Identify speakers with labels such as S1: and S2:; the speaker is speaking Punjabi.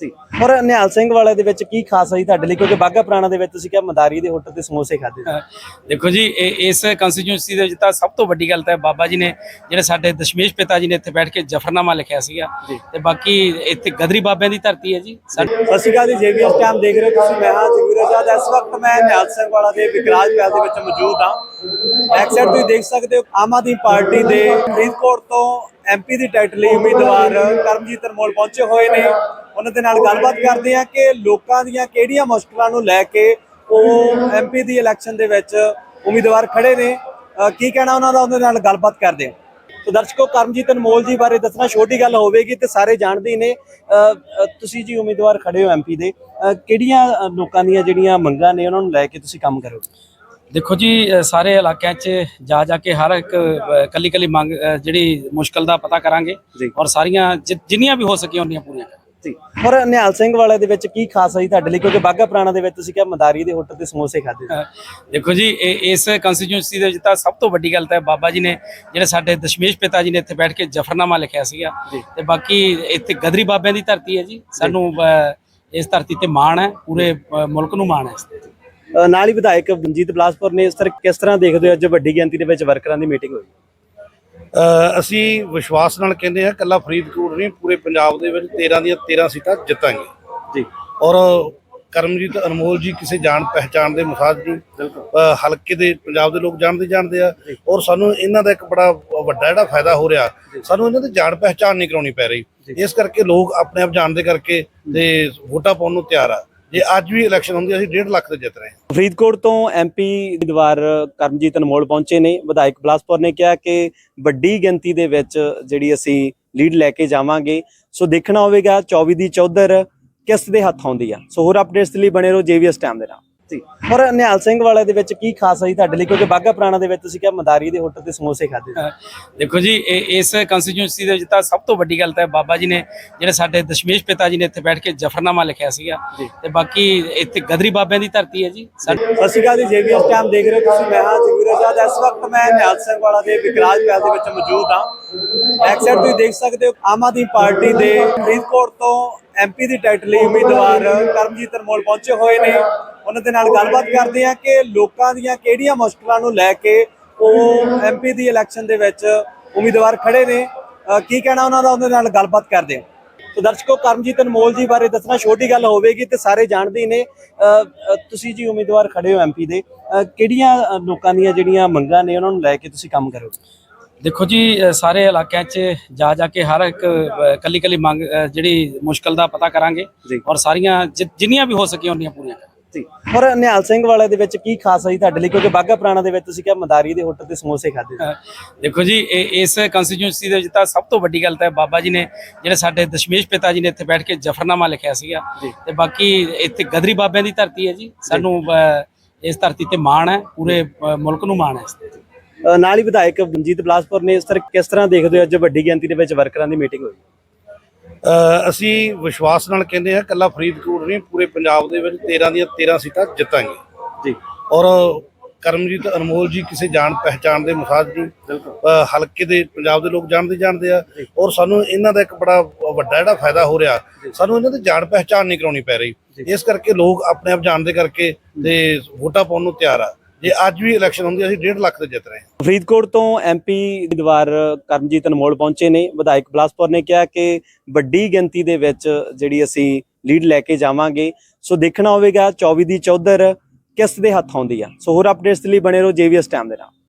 S1: ਜੀ ਔਰ ਨਿਹਾਲ ਸਿੰਘ ਵਾਲੇ ਦੇ ਵਿੱਚ ਕੀ ਖਾਸ ਹੈ ਤੁਹਾਡੇ ਲਈ? ਕਿਉਂਕਿ ਬਾਗਾ ਪੁਰਾਣਾ ਦੇ ਵਿੱਚ ਤੁਸੀਂ ਕਿਹਾ ਮਦਾਰੀ ਦੇ ਹੋਟਲ ਤੇ ਸਮੋਸੇ ਖਾਦੇ
S2: ਦੇਖੋ ਜੀ ਇਸ ਕੰਸਟੀਚੁਐਂਸੀ ਦੇ ਵਿੱਚ ਤਾਂ ਸਭ ਤੋਂ ਵੱਡੀ ਗੱਲ ਤਾਂ ਬਾਬਾ ਜੀ ਨੇ ਜਿਹੜੇ ਸਾਡੇ ਦਸ਼ਮੇਸ਼ ਪਿਤਾ ਜੀ ਨੇ ਇੱਥੇ ਬੈਠ ਕੇ ਜਫਰਨਾਮਾ ਲਿਖਿਆ ਸੀਗਾ। ਤੇ ਬਾਕੀ ਇੱਥੇ ਗਦਰੀ ਬਾਬਿਆਂ ਦੀ ਧਰਤੀ ਹੈ ਜੀ।
S1: ਸਤਿ ਸ਼੍ਰੀ ਅਕਾਲ ਜੀ ਜੇਬੀਐਸ ਟਾਈਮ ਦੇਖ ਰਹੇ ਤੁਸੀਂ ਮੈਂ ਹਾਂ ਜਗਵੀਰ ਆਜ਼ਾਦ। ਇਸ ਵਕਤ ਮੈਂ ਨਿਹਾਲ ਸਿੰਘ ਵਾਲਾ ਦੇ ਵਿਕਰਾਜ ਮਹਿਲ ਦੇ ਵਿੱਚ ਮੌਜੂਦ ਹਾਂ। ਬੈਕ ਸਾਈਡ ਤੁਸੀਂ ਦੇਖ ਸਕਦੇ ਹੋ ਆਮ ਆਦਮੀ ਪਾਰਟੀ ਦੇ ਫਰੀਦਕੋਟ ਤੋਂ ਐਮਪੀ ਦੀ ਟਿਕਟ ਲਈ ਉਮੀਦਵਾਰ ਕਰਮਜੀਤ ਅਨਮੋਲ ਪਹੁੰਚੇ ਹੋਏ ਨੇ। ਉਹਨਾਂ ਦੇ ਨਾਲ ਗੱਲਬਾਤ ਕਰਦੇ ਹਾਂ ਕਿ ਲੋਕਾਂ ਦੀਆਂ ਕਿਹੜੀਆਂ ਮੁਸ਼ਕਲਾਂ ਨੂੰ ਲੈ ਕੇ ਉਹ ਐਮਪੀ ਦੀ ਇਲੈਕਸ਼ਨ ਦੇ ਵਿੱਚ ਉਮੀਦਵਾਰ ਖੜੇ ਨੇ। ਕੀ ਕਹਿਣਾ ਉਹਨਾਂ ਦਾ? ਉਹਦੇ ਨਾਲ ਗੱਲਬਾਤ ਕਰਦੇ ਹਾਂ। ਸੋ ਦਰਸ਼ਕੋ, ਕਰਮਜੀਤ ਅਨਮੋਲ ਜੀ ਬਾਰੇ ਦੱਸਣਾ ਛੋਟੀ ਗੱਲ ਹੋਵੇਗੀ ਤੇ ਸਾਰੇ ਜਾਣਦੇ ਹੀ ਨੇ ਤੁਸੀਂ ਜੀ ਉਮੀਦਵਾਰ ਖੜੇ ਹੋ ਐਮਪੀ ਦੇ। ਕਿਹੜੀਆਂ ਲੋਕਾਂ ਦੀਆਂ ਜਿਹੜੀਆਂ ਮੰਗਾਂ ਨੇ, ਉਹਨਾਂ ਨੂੰ ਲੈ ਕੇ ਤੁਸੀਂ ਕੰਮ ਕਰੋਗੇ?
S2: ਦੇਖੋ ਜੀ ਸਾਰੇ ਇਲਾਕਿਆਂ 'ਚ ਜਾ ਜਾ ਕੇ ਹਰ ਇੱਕ ਕੱਲੀ ਕੱਲੀ ਮੰਗ ਜਿਹੜੀ ਮੁਸ਼ਕਲ ਦਾ ਪਤਾ ਕਰਾਂਗੇ। ਔਰ ਸਾਰੀਆਂ ਜਿੰਨੀਆਂ ਵੀ ਹੋ ਸਕੀਆਂ ਉਹਨੀਆਂ ਪੂਰੀਆਂ ਕਰਾਂਗੇ।
S1: ਜੀ। ਔਰ ਨਿਹਾਲ ਸਿੰਘ ਵਾਲੇ ਦੇ ਵਿੱਚ ਕੀ ਖਾਸ ਹੈ ਤੁਹਾਡੇ ਲਈ? ਕਿਉਂਕਿ ਬਾਗਾ ਪੁਰਾਣਾ ਦੇ ਵਿੱਚ ਤੁਸੀਂ ਕਿਹਾ ਮਦਾਰੀ ਦੇ ਹੋਟਲ ਤੇ ਸਮੋਸੇ ਖਾਦੇ
S2: ਦੇਖੋ ਜੀ ਇਹ ਇਸ ਕੰਸਟੀਚੁਐਂਸੀ ਦੇ ਵਿੱਚ ਤਾਂ ਸਭ ਤੋਂ ਵੱਡੀ ਗੱਲ ਤਾਂ ਬਾਬਾ ਜੀ ਨੇ ਜਿਹੜੇ ਸਾਡੇ ਦਸ਼ਮੇਸ਼ ਪਿਤਾ ਜੀ ਨੇ ਇੱਥੇ ਬੈਠ ਕੇ ਜਫਰਨਾਮਾ ਲਿਖਿਆ ਸੀਗਾ। ਤੇ ਬਾਕੀ ਇੱਥੇ ਗਦਰੀ ਬਾਬਿਆਂ ਦੀ ਧਰਤੀ ਹੈ ਜੀ। ਸਾਨੂੰ ਇਸ ਧਰਤੀ ਤੇ ਮਾਣ ਹੈ ਪੂਰੇ ਮੁਲਕ ਨੂੰ ਮਾਣ ਹੈ
S1: ਨਾਲ ਹੀ ਵਿਧਾਇਕ ਮਨਜੀਤ ਬਲਾਸਪੁਰ ਨੇ ਇਸ ਤਰ੍ਹਾਂ ਕਿਸ ਤਰ੍ਹਾਂ ਦੇਖਦੇ ਹੋ ਅੱਜ ਵੱਡੀ ਗਿਣਤੀ ਦੇ ਵਿੱਚ ਵਰਕਰਾਂ ਦੀ ਮੀਟਿੰਗ ਹੋਈ?
S3: ਅਸੀਂ ਵਿਸ਼ਵਾਸ ਨਾਲ ਕਹਿੰਦੇ ਹਾਂ ਕੱਲਾ ਫਰੀਦਕੋਟ ਨਹੀਂ ਪੂਰੇ ਪੰਜਾਬ ਦੇ ਵਿੱਚ 13 ਦੀਆਂ 13 ਸੀਟਾਂ ਜਿੱਤਾਂਗੇ।
S1: ਜੀ।
S3: ਔਰ ਕਰਮਜੀਤ ਅਨਮੋਲ ਜੀ ਕਿਸੇ ਜਾਣ ਪਹਿਚਾਣ ਦੇ ਮੁਸਾਜ ਨਹੀਂ ਹਲਕੇ ਦੇ ਪੰਜਾਬ ਦੇ ਲੋਕ ਜਾਣਦੇ ਜਾਣਦੇ ਆ। ਔਰ ਸਾਨੂੰ ਇਹਨਾਂ ਦਾ ਇੱਕ ਬੜਾ ਵੱਡਾ ਜਿਹੜਾ ਫਾਇਦਾ ਹੋ ਰਿਹਾ ਸਾਨੂੰ ਇਹਨਾਂ ਦੀ ਜਾਣ ਪਹਿਚਾਣ ਨਹੀਂ ਕਰਾਉਣੀ ਪੈ ਰਹੀ। ਇਸ ਕਰਕੇ ਲੋਕ ਆਪਣੇ ਆਪ ਜਾਣਦੇ ਕਰਕੇ ਤੇ ਵੋਟਾਂ ਪਾਉਣ ਨੂੰ ਤਿਆਰ ਆ। ਜੇ ਅੱਜ ਵੀ ਇਲੈਕਸ਼ਨ ਹੁੰਦੀ, ਅਸੀਂ 1.5 ਲੱਖ ਤੇ ਜਿੱਤ ਰਹੇ ਹਾਂ।
S1: ਫਰੀਦਕੋਟ ਤੋਂ ਐਮਪੀ ਉਮੀਦਵਾਰ ਕਰਮਜੀਤ ਅਨਮੋਲ ਪਹੁੰਚੇ ਨੇ। ਵਿਧਾਇਕ ਬਲਾਸਪੁਰ ਨੇ ਕਿਹਾ ਕਿ ਵੱਡੀ ਗਿਣਤੀ ਦੇ ਵਿੱਚ ਜਿਹੜੀ ਅਸੀਂ ਲੀਡ ਲੈ ਕੇ ਜਾਵਾਂਗੇ। ਸੋ ਦੇਖਣਾ ਹੋਵੇਗਾ 24 ਦੀ ਚੌਧਰ ਕਿਸ ਦੇ ਹੱਥ ਆਉਂਦੀ ਆ। ਸੋ ਹੋਰ ਅਪਡੇਟਸ ਲਈ ਬਣੇ ਰਹੋ ਜੇਵੀਐਸ ਟਾਈਮ ਦੇ ਨਾਲ। ਜੀ। ਔਰ ਨਿਹਾਲ ਸਿੰਘ ਵਾਲੇ ਦੇ ਵਿੱਚ ਕੀ ਖਾਸ ਹੈ ਤੁਹਾਡੇ ਲਈ? ਕਿਉਂਕਿ ਬਾਗਾ ਪੁਰਾਣਾ ਦੇ ਵਿੱਚ ਤੁਸੀਂ ਕਿਹਾ ਮਦਾਰੀ ਦੇ ਹੋਟਲ ਤੇ ਸਮੋਸੇ ਖਾਦੇ
S2: ਦੇਖੋ ਜੀ ਇਹ ਇਸ ਕੰਸਟੀਚੁਐਂਸੀ ਦੇ ਵਿੱਚ ਤਾਂ ਸਭ ਤੋਂ ਵੱਡੀ ਗੱਲ ਤਾਂ ਬਾਬਾ ਜੀ ਨੇ ਜਿਹੜੇ ਸਾਡੇ ਦਸ਼ਮੇਸ਼ ਪਿਤਾ ਜੀ ਨੇ ਇੱਥੇ ਬੈਠ ਕੇ ਜਫਰਨਾਮਾ ਲਿਖਿਆ ਸੀਗਾ। ਤੇ ਬਾਕੀ ਇੱਥੇ ਗਦਰੀ ਬਾਬਿਆਂ ਦੀ ਧਰਤੀ ਹੈ ਜੀ।
S1: ਸਤਿ ਸ਼੍ਰੀ ਅਕਾਲ ਜੀ ਟਾਈਮ ਦੇਖ ਰਹੇ ਹੋ ਤੁਸੀਂ ਮੈਂ ਹਾਂ ਜਗਵੀਰ ਆਜ਼ਾਦ। ਇਸ ਵਕਤ ਮੈਂ ਨਿਹਾਲ ਸਿੰਘ ਵਾਲਾ ਦੇ ਵਿਕਰਾਜ ਮਹਿਲ ਦੇ ਵਿੱਚ ਮੌਜੂਦ ਹਾਂ। ਬੈਕ ਸਾਈਡ ਤੁਸੀਂ ਦੇਖ ਸਕਦੇ ਹੋ, ਆਮ ਆਦਮੀ ਪਾਰਟੀ ਦੇ ਫਰੀਦਕੋਟ ਤੋਂ ਐਮਪੀ ਦੀ ਟਿਕਟ ਲਈ ਉਮੀਦਵਾਰ ਕਰਮਜੀਤ ਅਨਮੋਲ ਪਹੁੰਚੇ ਹੋਏ ਨੇ। ਉਹਨਾਂ ਦੇ ਨਾਲ ਗੱਲਬਾਤ ਕਰਦੇ ਹਾਂ ਕਿ ਲੋਕਾਂ ਦੀਆਂ ਕਿਹੜੀਆਂ ਮੁਸ਼ਕਲਾਂ ਨੂੰ ਲੈ ਕੇ ਉਹ ਐਮਪੀ ਦੀ ਇਲੈਕਸ਼ਨ ਦੇ ਵਿੱਚ ਉਮੀਦਵਾਰ ਖੜੇ ਨੇ। ਕੀ ਕਹਿਣਾ ਉਹਨਾਂ ਦਾ? ਉਹਦੇ ਨਾਲ ਗੱਲਬਾਤ ਕਰਦੇ ਹਾਂ। ਸੋ ਦਰਸ਼ਕੋ, ਕਰਮਜੀਤ ਅਨਮੋਲ ਜੀ ਬਾਰੇ ਦੱਸਣਾ, ਛੋਟੀ ਗੱਲ ਹੋਵੇਗੀ ਤੇ ਸਾਰੇ ਜਾਣਦੇ ਹੀ ਨੇ ਤੁਸੀਂ ਜੀ ਉਮੀਦਵਾਰ ਖੜੇ ਹੋ ਐਮਪੀ ਦੇ। ਕਿਹੜੀਆਂ ਲੋਕਾਂ ਦੀਆਂ ਜਿਹੜੀਆਂ ਮੰਗਾਂ ਨੇ, ਉਹਨਾਂ ਨੂੰ ਲੈ ਕੇ ਤੁਸੀਂ ਕੰਮ ਕਰੋਗੇ
S2: ਦੇਖੋ ਜੀ ਸਾਰੇ ਇਲਾਕਿਆਂ 'ਚ ਜਾ ਜਾ ਕੇ ਹਰ ਇੱਕ ਕੱਲੀ ਕੱਲੀ ਮੰਗ ਜਿਹੜੀ ਮੁਸ਼ਕਲ ਦਾ ਪਤਾ ਕਰਾਂਗੇ। ਔਰ ਸਾਰੀਆਂ ਜਿੰਨੀਆਂ ਵੀ ਹੋ ਸਕੀਆਂ ਉਹਨੀਆਂ ਪੂਰੀਆਂ ਕਰਾਂਗੇ।
S1: ਜੀ। ਔਰ ਨਿਹਾਲ ਸਿੰਘ ਵਾਲੇ ਦੇ ਵਿੱਚ ਕੀ ਖਾਸ ਹੈ ਤੁਹਾਡੇ ਲਈ? ਕਿਉਂਕਿ ਬਾਗਾ ਪੁਰਾਣਾ ਦੇ ਵਿੱਚ ਤੁਸੀਂ ਕਿਹਾ ਮਦਾਰੀ ਦੇ ਹੋਟਲ ਤੇ ਸਮੋਸੇ ਖਾਦੇ
S2: ਦੇਖੋ ਜੀ ਇਹ ਇਸ ਕੰਸਟੀਚੁਐਂਸੀ ਦੇ ਵਿੱਚ ਤਾਂ ਸਭ ਤੋਂ ਵੱਡੀ ਗੱਲ ਤਾਂ ਬਾਬਾ ਜੀ ਨੇ ਜਿਹੜੇ ਸਾਡੇ ਦਸ਼ਮੇਸ਼ ਪਿਤਾ ਜੀ ਨੇ ਇੱਥੇ ਬੈਠ ਕੇ ਜਫਰਨਾਮਾ ਲਿਖਿਆ ਸੀਗਾ। ਤੇ ਬਾਕੀ ਇੱਥੇ ਗਦਰੀ ਬਾਬਿਆਂ ਦੀ ਧਰਤੀ ਹੈ ਜੀ। ਸਾਨੂੰ ਇਸ ਧਰਤੀ ਤੇ ਮਾਣ ਹੈ ਪੂਰੇ ਮੁਲਕ ਨੂੰ ਮਾਣ ਹੈ
S1: ਨਾਲ ਹੀ ਵਿਧਾਇਕ ਮਨਜੀਤ ਬਲਾਸਪੁਰ ਨੇ ਇਸ ਤਰ੍ਹਾਂ ਕਿਸ ਤਰ੍ਹਾਂ ਦੇਖਦੇ ਹੋ ਅੱਜ ਵੱਡੀ ਗਿਣਤੀ ਦੇ ਵਿੱਚ ਵਰਕਰਾਂ ਦੀ ਮੀਟਿੰਗ ਹੋਈ?
S3: ਅਸੀਂ ਵਿਸ਼ਵਾਸ ਨਾਲ ਕਹਿੰਦੇ ਹਾਂ ਕੱਲਾ ਫਰੀਦਕੋਟ ਨਹੀਂ ਪੂਰੇ ਪੰਜਾਬ ਦੇ ਵਿੱਚ 13 ਦੀਆਂ 13 ਸੀਟਾਂ ਜਿੱਤਾਂਗੇ।
S1: ਜੀ।
S3: ਔਰ ਕਰਮਜੀਤ ਅਨਮੋਲ ਜੀ ਕਿਸੇ ਜਾਣ ਪਹਿਚਾਣ ਦੇ ਮੁਸਾਜ ਨਹੀਂ ਹਲਕੇ ਦੇ ਪੰਜਾਬ ਦੇ ਲੋਕ ਜਾਣਦੇ ਜਾਣਦੇ ਆ। ਔਰ ਸਾਨੂੰ ਇਹਨਾਂ ਦਾ ਇੱਕ ਬੜਾ ਵੱਡਾ ਜਿਹੜਾ ਫਾਇਦਾ ਹੋ ਰਿਹਾ ਸਾਨੂੰ ਇਹਨਾਂ ਦੀ ਜਾਣ ਪਹਿਚਾਣ ਨਹੀਂ ਕਰਾਉਣੀ ਪੈ ਰਹੀ। ਇਸ ਕਰਕੇ ਲੋਕ ਆਪਣੇ ਆਪ ਜਾਣਦੇ ਕਰਕੇ ਤੇ ਵੋਟਾਂ ਪਾਉਣ ਨੂੰ ਤਿਆਰ ਆ। ਜੇ ਅੱਜ ਵੀ ਇਲੈਕਸ਼ਨ ਹੁੰਦੀ, ਅਸੀਂ 1.5 ਲੱਖ ਤੇ ਜਿੱਤ ਰਹੇ ਹਾਂ।
S1: ਫਰੀਦਕੋਟ ਤੋਂ ਐਮਪੀ ਉਮੀਦਵਾਰ ਕਰਮਜੀਤ ਅਨਮੋਲ ਪਹੁੰਚੇ ਨੇ। ਵਿਧਾਇਕ ਬਲਾਸਪੁਰ ਨੇ ਕਿਹਾ ਕਿ ਵੱਡੀ ਗਿਣਤੀ ਦੇ ਵਿੱਚ ਜਿਹੜੀ ਅਸੀਂ ਲੀਡ ਲੈ ਕੇ ਜਾਵਾਂਗੇ। ਸੋ ਦੇਖਣਾ ਹੋਵੇਗਾ 24 ਦੀ ਚੌਧਰ ਕਿਸ ਦੇ ਹੱਥ ਆਉਂਦੀ ਆ। ਸੋ ਹੋਰ ਅਪਡੇਟਸ ਲਈ ਬਣੇ ਰਹੋ ਜੇਵੀਐਸ ਟਾਈਮ ਦੇ ਨਾਲ।